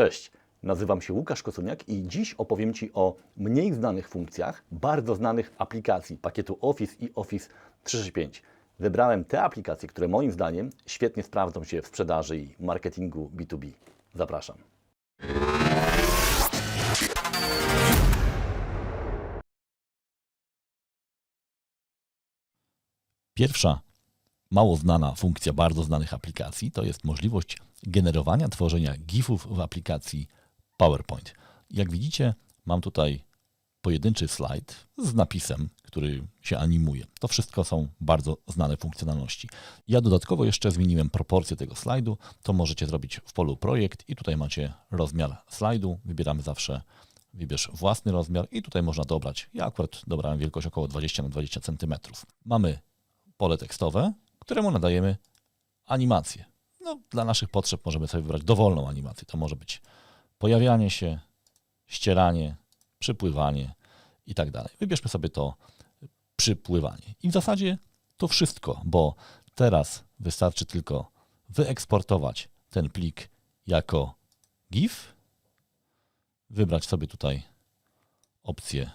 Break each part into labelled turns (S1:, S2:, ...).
S1: Cześć, nazywam się Łukasz Kosuniak i dziś opowiem Ci o mniej znanych funkcjach bardzo znanych aplikacji pakietu Office i Office 365. Wybrałem te aplikacje, które moim zdaniem świetnie sprawdzą się w sprzedaży i marketingu B2B. Zapraszam.
S2: Pierwsza mało znana funkcja bardzo znanych aplikacji to jest możliwość generowania, tworzenia GIFów w aplikacji PowerPoint. Jak widzicie, mam tutaj pojedynczy slajd z napisem, który się animuje. To wszystko są bardzo znane funkcjonalności. Ja dodatkowo jeszcze zmieniłem proporcję tego slajdu. To możecie zrobić w polu projekt i tutaj macie rozmiar slajdu. Wybieramy zawsze wybierz własny rozmiar i tutaj można dobrać. Ja akurat dobrałem wielkość około 20 na 20 cm. Mamy pole tekstowe, któremu nadajemy animację. No, dla naszych potrzeb możemy sobie wybrać dowolną animację. To może być pojawianie się, ścieranie, przypływanie i tak dalej. Wybierzmy sobie to przypływanie. I w zasadzie to wszystko, bo teraz wystarczy tylko wyeksportować ten plik jako GIF, wybrać sobie tutaj opcję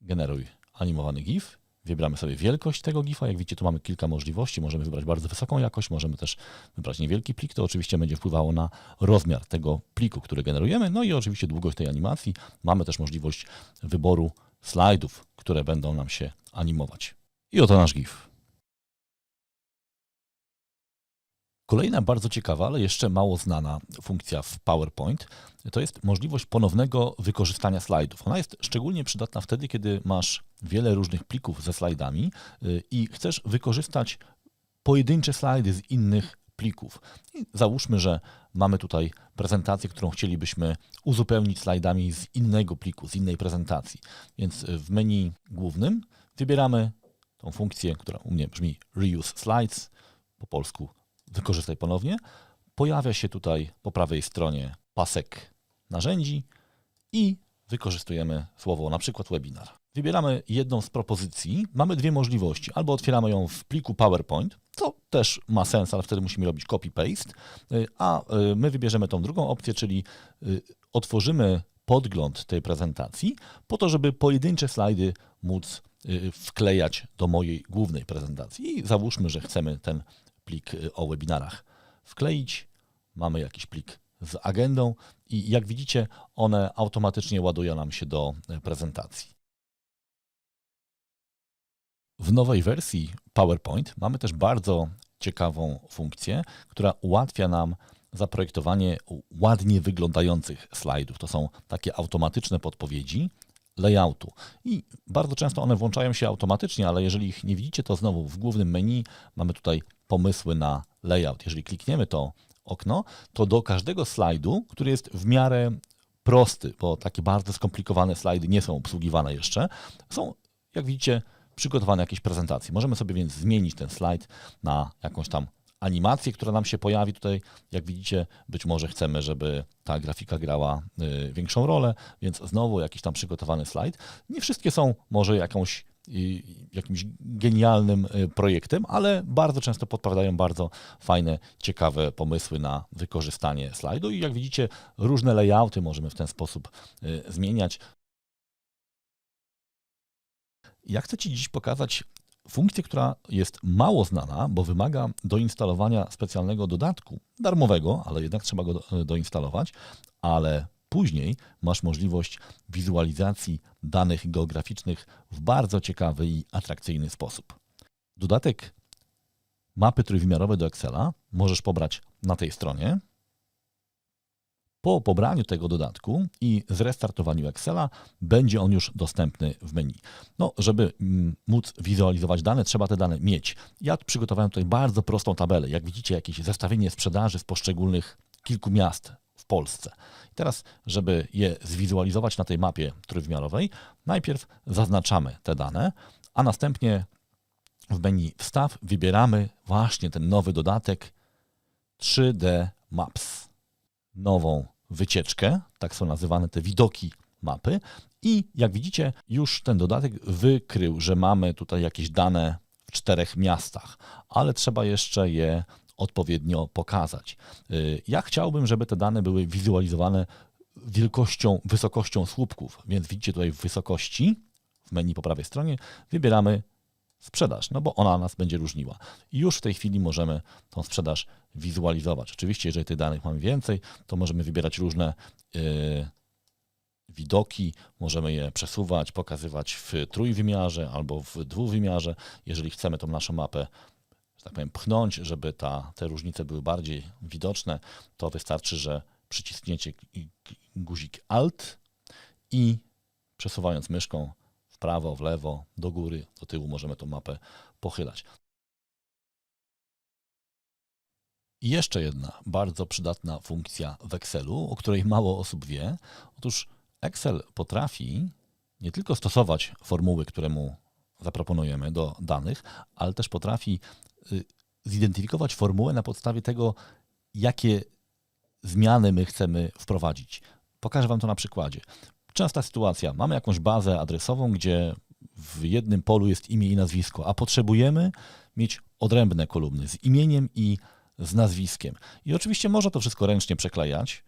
S2: generuj animowany GIF. Wybieramy sobie wielkość tego GIFa. Jak widzicie, tu mamy kilka możliwości. Możemy wybrać bardzo wysoką jakość, możemy też wybrać niewielki plik. To oczywiście będzie wpływało na rozmiar tego pliku, który generujemy. No i oczywiście długość tej animacji. Mamy też możliwość wyboru slajdów, które będą nam się animować. I oto nasz GIF. Kolejna bardzo ciekawa, ale jeszcze mało znana funkcja w PowerPoint to jest możliwość ponownego wykorzystania slajdów. Ona jest szczególnie przydatna wtedy, kiedy masz wiele różnych plików ze slajdami y, i chcesz wykorzystać pojedyncze slajdy z innych plików. I załóżmy, że mamy tutaj prezentację, którą chcielibyśmy uzupełnić slajdami z innego pliku, z innej prezentacji. Więc w menu głównym wybieramy tą funkcję, która u mnie brzmi Reuse Slides, po polsku wykorzystaj ponownie. Pojawia się tutaj po prawej stronie pasek narzędzi i wykorzystujemy słowo na przykład webinar. Wybieramy jedną z propozycji. Mamy dwie możliwości. Albo otwieramy ją w pliku PowerPoint, co też ma sens, ale wtedy musimy robić copy-paste, y, a y, my wybierzemy tą drugą opcję, czyli y, otworzymy podgląd tej prezentacji po to, żeby pojedyncze slajdy móc wklejać do mojej głównej prezentacji. I załóżmy, że chcemy ten plik o webinarach wkleić. Mamy jakiś plik z agendą i jak widzicie, one automatycznie ładują nam się do prezentacji. W nowej wersji PowerPoint mamy też bardzo ciekawą funkcję, która ułatwia nam zaprojektowanie ładnie wyglądających slajdów. To są takie automatyczne podpowiedzi layoutu. I bardzo często one włączają się automatycznie, ale jeżeli ich nie widzicie, to znowu w głównym menu mamy tutaj pomysły na layout. Jeżeli klikniemy to okno, to do każdego slajdu, który jest w miarę prosty, bo takie bardzo skomplikowane slajdy nie są obsługiwane jeszcze, są, jak widzicie, przygotowane jakieś prezentacje. Możemy sobie więc zmienić ten slajd na jakąś tam animację, która nam się pojawi tutaj. Jak widzicie, być może chcemy, żeby ta grafika grała y, większą rolę, więc znowu jakiś tam przygotowany slajd. Nie wszystkie są może jakąś y, jakimś genialnym y, projektem, ale bardzo często podpowiadają bardzo fajne, ciekawe pomysły na wykorzystanie slajdu i jak widzicie, różne layouty możemy w ten sposób zmieniać. Ja chcę Ci dziś pokazać funkcję, która jest mało znana, bo wymaga doinstalowania specjalnego dodatku, darmowego, ale jednak trzeba go do, doinstalować, ale później masz możliwość wizualizacji danych geograficznych w bardzo ciekawy i atrakcyjny sposób. Dodatek mapy trójwymiarowe do Excela możesz pobrać na tej stronie. Po pobraniu tego dodatku i zrestartowaniu Excela będzie on już dostępny w menu. No, żeby mm, móc wizualizować dane, trzeba te dane mieć. Ja przygotowałem tutaj bardzo prostą tabelę. Jak widzicie, jakieś zestawienie sprzedaży z poszczególnych kilku miast w Polsce. Teraz, żeby je zwizualizować na tej mapie trójwymiarowej, najpierw zaznaczamy te dane, a następnie w menu Wstaw wybieramy właśnie ten nowy dodatek 3D Maps. Nową wycieczkę, tak są nazywane te widoki mapy. I jak widzicie, już ten dodatek wykrył, że mamy tutaj jakieś dane w czterech miastach, ale trzeba jeszcze je odpowiednio pokazać. Y, Ja chciałbym, żeby te dane były wizualizowane wielkością, wysokością słupków, więc widzicie tutaj w wysokości, w menu po prawej stronie, wybieramy sprzedaż, no bo ona nas będzie różniła. I już w tej chwili możemy tą sprzedaż wizualizować. Oczywiście, jeżeli tych danych mamy więcej, to możemy wybierać różne yy, widoki, możemy je przesuwać, pokazywać w trójwymiarze albo w dwuwymiarze. Jeżeli chcemy tą naszą mapę, że tak powiem, pchnąć, żeby ta, te różnice były bardziej widoczne, to wystarczy, że przyciśniecie guzik Alt i przesuwając myszką prawo, w lewo, do góry, do tyłu możemy tą mapę pochylać. I jeszcze jedna bardzo przydatna funkcja w Excelu, o której mało osób wie. Otóż Excel potrafi nie tylko stosować formuły, które mu zaproponujemy do danych, ale też potrafi y, zidentyfikować formułę na podstawie tego, jakie zmiany my chcemy wprowadzić. Pokażę Wam to na przykładzie. Częsta sytuacja. Mamy jakąś bazę adresową, gdzie w jednym polu jest imię i nazwisko, a potrzebujemy mieć odrębne kolumny z imieniem i z nazwiskiem. I oczywiście można to wszystko ręcznie przeklejać.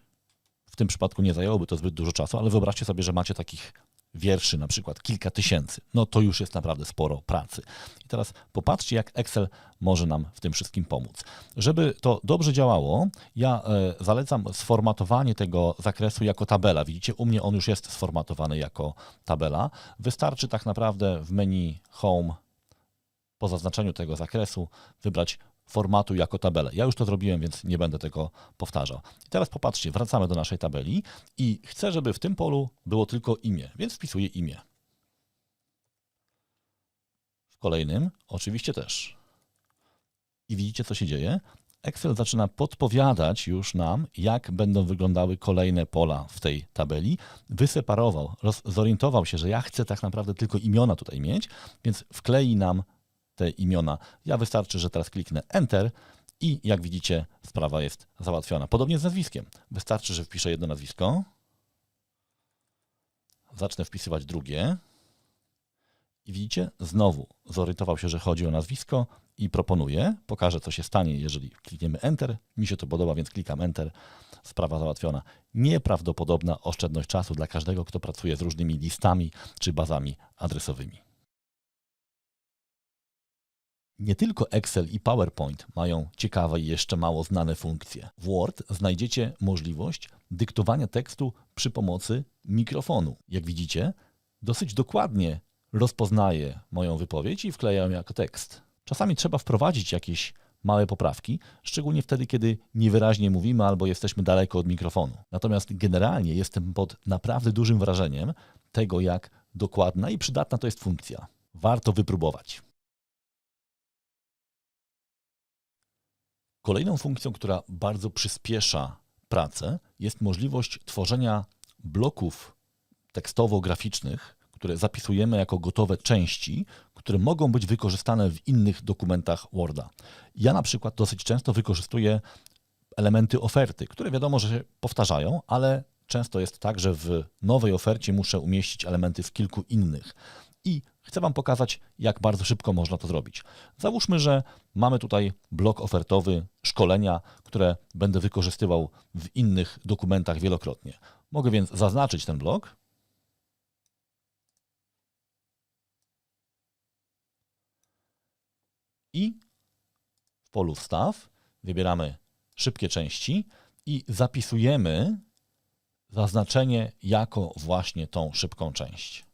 S2: W tym przypadku nie zajęłoby to zbyt dużo czasu, ale wyobraźcie sobie, że macie takich wierszy, na przykład kilka tysięcy. No to już jest naprawdę sporo pracy. I teraz popatrzcie, jak Excel może nam w tym wszystkim pomóc. Żeby to dobrze działało, ja e, zalecam sformatowanie tego zakresu jako tabela. Widzicie, u mnie on już jest sformatowany jako tabela. Wystarczy tak naprawdę w menu Home po zaznaczeniu tego zakresu wybrać formatu jako tabelę. Ja już to zrobiłem, więc nie będę tego powtarzał. I teraz popatrzcie, wracamy do naszej tabeli i chcę, żeby w tym polu było tylko imię, więc wpisuję imię. W kolejnym oczywiście też. I widzicie, co się dzieje? Excel zaczyna podpowiadać już nam, jak będą wyglądały kolejne pola w tej tabeli. Wyseparował, zorientował się, że ja chcę tak naprawdę tylko imiona tutaj mieć, więc wklei nam te imiona. Ja wystarczy, że teraz kliknę Enter i jak widzicie, sprawa jest załatwiona. Podobnie z nazwiskiem. Wystarczy, że wpiszę jedno nazwisko, zacznę wpisywać drugie i widzicie, znowu zorientował się, że chodzi o nazwisko i proponuje. Pokażę, co się stanie, jeżeli klikniemy Enter. Mi się to podoba, więc klikam Enter. Sprawa załatwiona. Nieprawdopodobna oszczędność czasu dla każdego, kto pracuje z różnymi listami czy bazami adresowymi. Nie tylko Excel i PowerPoint mają ciekawe i jeszcze mało znane funkcje. W Word znajdziecie możliwość dyktowania tekstu przy pomocy mikrofonu. Jak widzicie, dosyć dokładnie rozpoznaje moją wypowiedź i wkleja ją jako tekst. Czasami trzeba wprowadzić jakieś małe poprawki, szczególnie wtedy, kiedy niewyraźnie mówimy albo jesteśmy daleko od mikrofonu. Natomiast generalnie jestem pod naprawdę dużym wrażeniem tego, jak dokładna i przydatna to jest funkcja. Warto wypróbować. Kolejną funkcją, która bardzo przyspiesza pracę, jest możliwość tworzenia bloków tekstowo-graficznych, które zapisujemy jako gotowe części, które mogą być wykorzystane w innych dokumentach Worda. Ja na przykład dosyć często wykorzystuję elementy oferty, które wiadomo, że się powtarzają, ale często jest tak, że w nowej ofercie muszę umieścić elementy z kilku innych. I chcę Wam pokazać, jak bardzo szybko można to zrobić. Załóżmy, że mamy tutaj blok ofertowy, szkolenia, które będę wykorzystywał w innych dokumentach wielokrotnie. Mogę więc zaznaczyć ten blok. I w polu wstaw wybieramy szybkie części i zapisujemy zaznaczenie jako właśnie tą szybką część.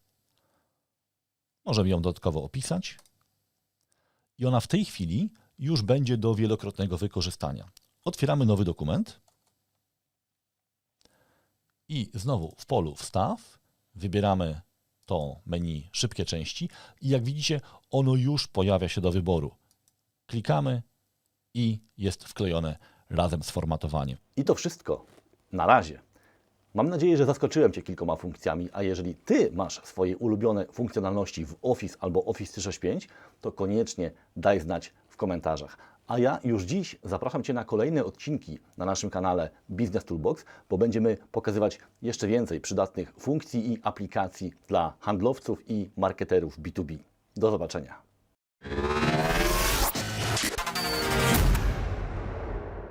S2: Możemy ją dodatkowo opisać i ona w tej chwili już będzie do wielokrotnego wykorzystania. Otwieramy nowy dokument i znowu w polu wstaw wybieramy to menu szybkie części i jak widzicie ono już pojawia się do wyboru. Klikamy i jest wklejone razem z formatowaniem.
S1: I to wszystko. Na razie. Mam nadzieję, że zaskoczyłem Cię kilkoma funkcjami, a jeżeli Ty masz swoje ulubione funkcjonalności w Office albo Office 365, to koniecznie daj znać w komentarzach. A ja już dziś zapraszam Cię na kolejne odcinki na naszym kanale Business Toolbox, bo będziemy pokazywać jeszcze więcej przydatnych funkcji i aplikacji dla handlowców i marketerów B2B. Do zobaczenia.